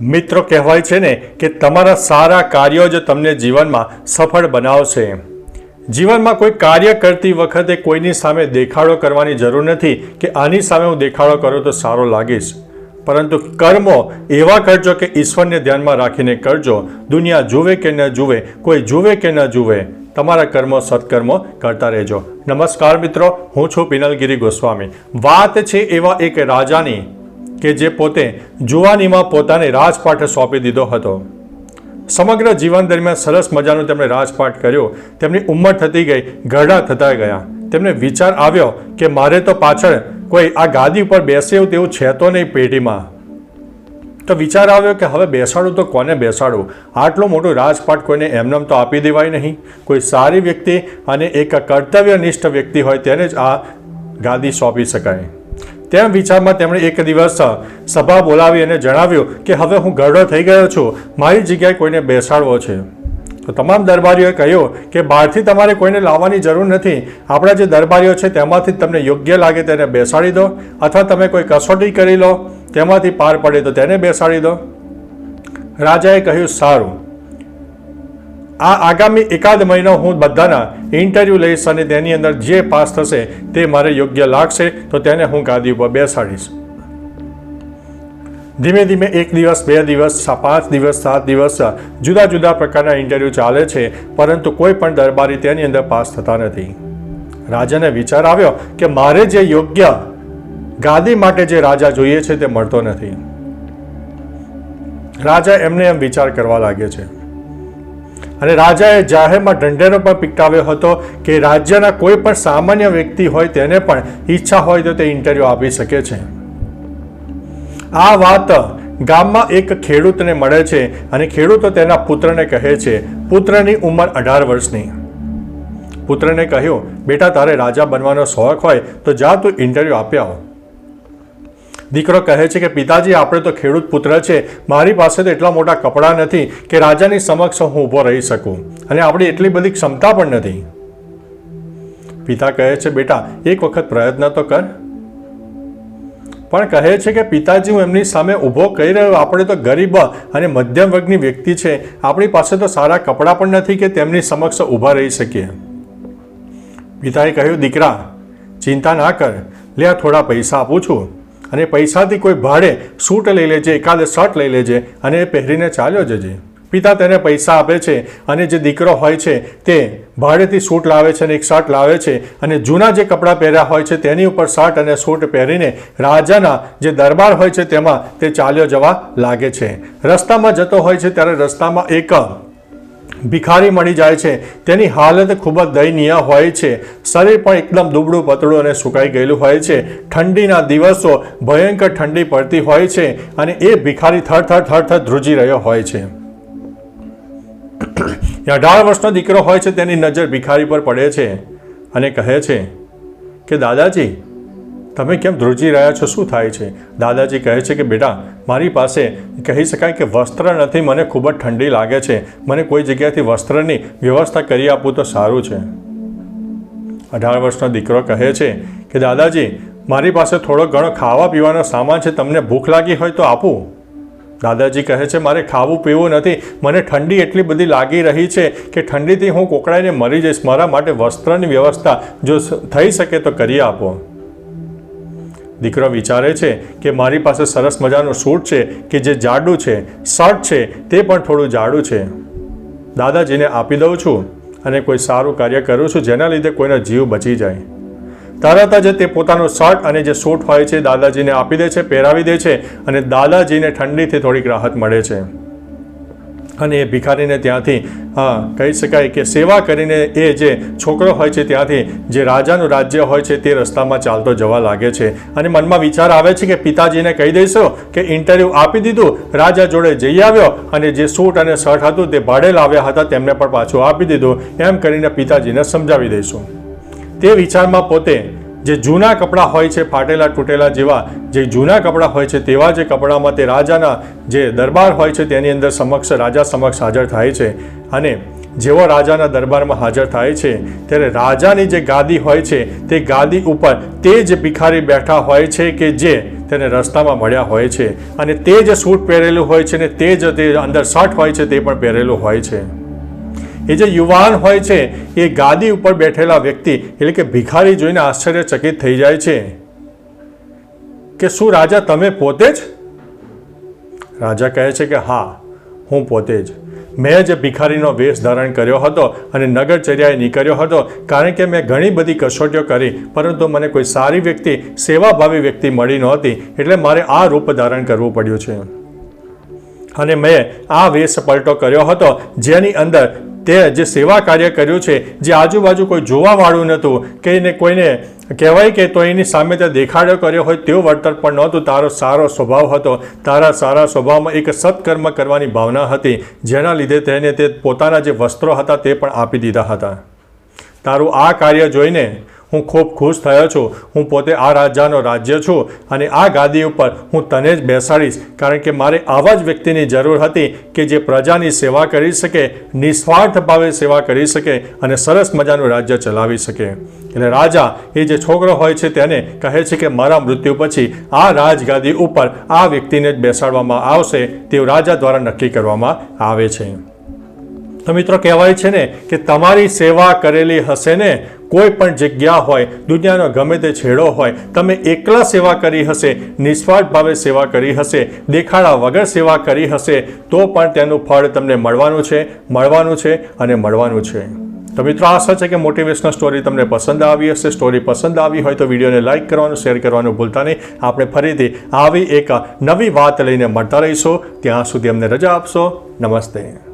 મિત્રો કહેવાય છે ને કે તમારા સારા કાર્યો જ તમને જીવનમાં સફળ બનાવશે. જીવનમાં કોઈ કાર્ય કરતી વખતે કોઈની સામે દેખાડો કરવાની જરૂર નથી કે આની સામે હું દેખાડો કરું તો સારો લાગીશ. પરંતુ કર્મો એવા કરજો કે ઈશ્વરને ધ્યાનમાં રાખીને કરજો. દુનિયા જુએ કે ન જુએ, કોઈ જુએ કે ન જુએ, તમારા કર્મો સત્કર્મો કરતા રહેજો. નમસ્કાર મિત્રો, હું છું પિનલગીરી ગોસ્વામી. વાત છે એવા એક રાજાની. કે જે પોતે જુવાનીમાં પોતાને રાજપાઠ સોંપી દીધો હતો. સમગ્ર જીવન દરમિયાન સરસ મજાનો તેમણે રાજપાઠ કર્યો. તેમની ઉંમર થતી ગઈ ઘરડા થતા ગયા. તેમને વિચાર આવ્યો કે મારે તો પાછળ કોઈ આ ગાદી ઉપર બેસે તેવું છે તો નહીં પેઢીમાં. તો વિચાર આવ્યો કે હવે બેસાડું તો કોને બેસાડું આટલો મોટો રાજપાઠ કોઈને એમનેમ તો આપી દેવાય નહીં. કોઈ સારી વ્યક્તિ અને એક કર્તવ્યનિષ્ઠ વ્યક્તિ હોય તેને જ આ ગાદી સોંપી શકાય. તેમ વિચારમાં તેમણે એક દિવસ સભા બોલાવી અને જણાવ્યું કે હવે હું ગરડો થઈ ગયો છું. મારી જગ્યાએ કોઈને બેસાડવો છે. તો તમામ દરબારીઓએ કહ્યું કે બહારથી તમારે કોઈને લાવવાની જરૂર નથી. આપણા જે દરબારીઓ છે તેમાંથી તમને યોગ્ય લાગે તેને બેસાડી દો અથવા તમે કોઈ કસોટી કરી લો, તેમાંથી પાર પડે તો તેને બેસાડી દો. રાજાએ કહ્યું, સારું. આ આગામી એકાદ મહિનો હું બધાના ઇન્ટરવ્યૂ લઈશ અને તેની અંદર જે પાસ થશે તે મારે યોગ્ય લાગશે, તો તેને હું ગાદી ઉપર બેસાડીશ. ધીમે ધીમે એક દિવસ, બે દિવસ પાંચ દિવસ, સાત દિવસ, જુદા જુદા પ્રકારના ઇન્ટરવ્યૂ ચાલે છે, પરંતુ કોઈ પણ દરબારી તેની અંદર પાસ થતા નથી. રાજાને વિચાર આવ્યો કે મારે જે યોગ્ય ગાદી માટે જે રાજા જોઈએ છે તે મળતો નથી. રાજા એમને એમ વિચાર કરવા લાગે છે. અને રાજાએ જાહેરમાં ઢંઢેરો પણ પીકટાવ્યો હતો કે રાજ્યના કોઈ પણ સામાન્ય વ્યક્તિ હોય તેને પણ ઈચ્છા હોય તો તે ઇન્ટરવ્યૂ આપી શકે છે. આ વાત ગામમાં એક ખેડૂતને મળે છે અને ખેડૂતો તેના પુત્રને કહે છે, પુત્રની ઉંમર અઢાર વર્ષની. પુત્રને કહ્યું, બેટા, તારે રાજા બનવાનો શોખ હોય તો જા તું ઇન્ટરવ્યૂ આપ્યા આવ. દીકરો કહે છે કે, પિતાજી, આપણે તો ખેડૂત પુત્ર છે. મારી પાસે તો એટલા મોટા કપડાં નથી કે રાજાની સમક્ષ હું ઊભો રહી શકું. અને આપણી એટલી બધી ક્ષમતા પણ નથી. પિતા કહે છે, બેટા, એક વખત પ્રયત્ન તો કર. પણ કહે છે કે, પિતાજી, હું એમની સામે ઊભો કહી રહ્યો આપણે તો ગરીબ અને મધ્યમ વર્ગની વ્યક્તિ છે. આપણી પાસે તો સારા કપડાં પણ નથી કે તેમની સમક્ષ ઊભા રહી શકીએ. પિતાએ કહ્યું, દીકરા, ચિંતા ના કર. લે, આ થોડા પૈસા આપું છું. અને પૈસાથી કોઈ ભાડે સૂટ લઈ લેજે, એકાદ શર્ટ લઈ લેજે અને એ પહેરીને ચાલ્યો જજે. પિતા તેને પૈસા આપે છે અને જે દીકરો હોય છે તે ભાડેથી સૂટ લાવે છે અને એક શર્ટ લાવે છે અને જૂના જે કપડાં પહેર્યા હોય છે તેની ઉપર શર્ટ અને સૂટ પહેરીને રાજાના જે દરબાર હોય છે તેમાં તે ચાલ્યો જવા લાગે છે. રસ્તામાં જતો હોય છે ત્યારે રસ્તામાં એક ભિખારી મળી જાય છે. તેની હાલત ખૂબ જ દયનીય હોય છે. શરીર પણ એકદમ દુબળું પતળું અને સુકાઈ ગયેલું હોય છે. ઠંડીના દિવસો ભયંકર ઠંડી પડતી હોય છે અને એ ભિખારી થર થર થર થર ધ્રુજી રહ્યો હોય છે. અઢાર વર્ષનો દીકરો હોય છે. તેની નજર ભિખારી પર પડે છે અને કહે છે કે, દાદાજી તમે કેમ ધ્રુજી રહ્યા છો? શું થાય છે? દાદાજી કહે છે કે, બેટા, મારી પાસે કહી શકાય કે વસ્ત્ર નથી, મને ખૂબ જ ઠંડી લાગે છે. મને કોઈ જગ્યાએથી વસ્ત્રની વ્યવસ્થા કરી આપું તો સારું છે. અઢાર વર્ષનો દીકરો કહે છે કે, દાદાજી, મારી પાસે થોડો ઘણો ખાવા પીવાનો સામાન છે, તમને ભૂખ લાગી હોય તો આપું. દાદાજી કહે છે, મારે ખાવું પીવું નથી. મને ઠંડી એટલી બધી લાગી રહી છે કે ઠંડીથી હું કોકડાઈને મરી જઈશ. મારા માટે વસ્ત્રની વ્યવસ્થા જો થઈ શકે તો કરી આપો. દીકરો વિચારે છે કે મારી પાસે સરસ મજાનું સૂટ છે કે જે જાડું છે, શર્ટ છે, તે પણ થોડું જાડું છે. દાદાજીને આપી દઉં છું અને કોઈ સારું કાર્ય કરું છું જેના લીધે કોઈનો જીવ બચી જાય. તરત જ તે પોતાનો શર્ટ અને જે સૂટ હોય છે, દાદાજીને આપી દે છે, પહેરાવી દે છે અને દાદાજીને ઠંડીથી થોડીક રાહત મળે છે. અને એ ભિખારીને ત્યાંથી કહી શકાય કે સેવા કરીને એ જે છોકરો હોય છે ત્યાંથી, જે રાજાનું રાજ્ય હોય છે તે રસ્તામાં ચાલતો જવા લાગે છે. અને મનમાં વિચાર આવે છે કે પિતાજીને કહી દઈશું કે ઇન્ટરવ્યૂ આપી દીધું, રાજા જોડે જઈ આવ્યો અને જે સૂટ અને શર્ટ હતું તે ભાડે લાવ્યા હતા, તેમને પણ પાછું આપી દીધું. એમ કરીને પિતાજીને સમજાવી દઈશું. તે વિચારમાં પોતે જે જૂના કપડાં હોય છે, ફાટેલા, તૂટેલા જેવા જે જૂના કપડાં હોય છે, તેવા જે કપડામાં તે રાજાના જે દરબાર હોય છે, તેની અંદર સમક્ષ, રાજા સમક્ષ હાજર થાય છે. અને જેવો રાજાના દરબારમાં હાજર થાય છે, ત્યારે રાજાની જે ગાદી હોય છે, તે ગાદી ઉપર તે જ ભિખારી બેઠા હોય છે કે જે તેને રસ્તામાં મળ્યા હોય છે. અને તે જ સૂટ પહેરેલું હોય છે ને તે જ તે અંદર શર્ટ હોય છે, તે પણ પહેરેલું હોય છે. એ જે યુવાન હોય છે, એ ગાદી ઉપર બેઠેલા વ્યક્તિ, એટલે કે ભિખારી જોઈને આશ્ચર્યચકિત થઈ જાય છે. કે શું રાજા, તમે પોતે જ? રાજા કહે છે કે હા, હું પોતે જ. મેં જે ભિખારીનો વેશ ધારણ કર્યો હતો અને નગરચર્યાએ નીકળ્યો હતો, કારણ કે મેં ઘણી બધી કસોટીઓ કરી, પરંતુ મને કોઈ સારી વ્યક્તિ, સેવાભાવી વ્યક્તિ મળી નહોતી, એટલે મારે આ રૂપ ધારણ કરવું પડ્યું છે. અને મેં આ વેશ પલટો કર્યો હતો, જેની અંદર તે જે સેવા કાર્ય કર્યું છે, જે આજુબાજુ કોઈ જોવાવાળું નહોતું, કે એને કોઈને કહેવાય કે તો એની સામે તે દેખાડો કર્યો હોય તેવું વળતર પણ નહોતું. તારો સારો સ્વભાવ હતો. તારા સારા સ્વભાવમાં એક સત્કર્મ કરવાની ભાવના હતી, જેના લીધે તેને તે પોતાના જે વસ્ત્રો હતા તે પણ આપી દીધા હતા. તારું આ કાર્ય જોઈને હું ખૂબ ખુશ થયો છું. હું પોતે આ રાજાનો રાજ્ય છું અને આ ગાદી ઉપર હું તને જ બેસાડીશ. કારણ કે મારે આવા જ વ્યક્તિની જરૂર હતી કે જે પ્રજાની સેવા કરી શકે, નિસ્વાર્થ ભાવે સેવા કરી શકે અને સરસ મજાનું રાજ્ય ચલાવી શકે. એટલે રાજા, એ જે છોકરો હોય છે તેને કહે છે કે મારા મૃત્યુ પછી આ રાજગાદી ઉપર આ વ્યક્તિને જ બેસાડવામાં આવશે. તેવું રાજા દ્વારા નક્કી કરવામાં આવે છે. તો મિત્રો કહેવાય છે ને કે તમારી સેવા કરેલી હશે ને, કોઈ પણ જગ્યા હોય, દુનિયાનો ગમે તે છેડો હોય, તમે એકલા સેવા કરી હશે, નિસ્વાર્થ ભાવે સેવા કરી હશે, દેખાડા વગર સેવા કરી હશે, તો પણ તેનું ફળ તમને મળવાનું છે મળવાનું છે અને મળવાનું છે. તો મિત્રો આશા છે કે મોટિવેશનલ સ્ટોરી તમને પસંદ આવી હશે. સ્ટોરી પસંદ આવી હોય તો વિડીયોને લાઇક કરવાનું શેર કરવાનું ભૂલતા નહીં. આપણે ફરીથી આવી એક નવી વાત લઈને મળતા રહીશું. ત્યાં સુધી અમને રજા આપશો. નમસ્તે.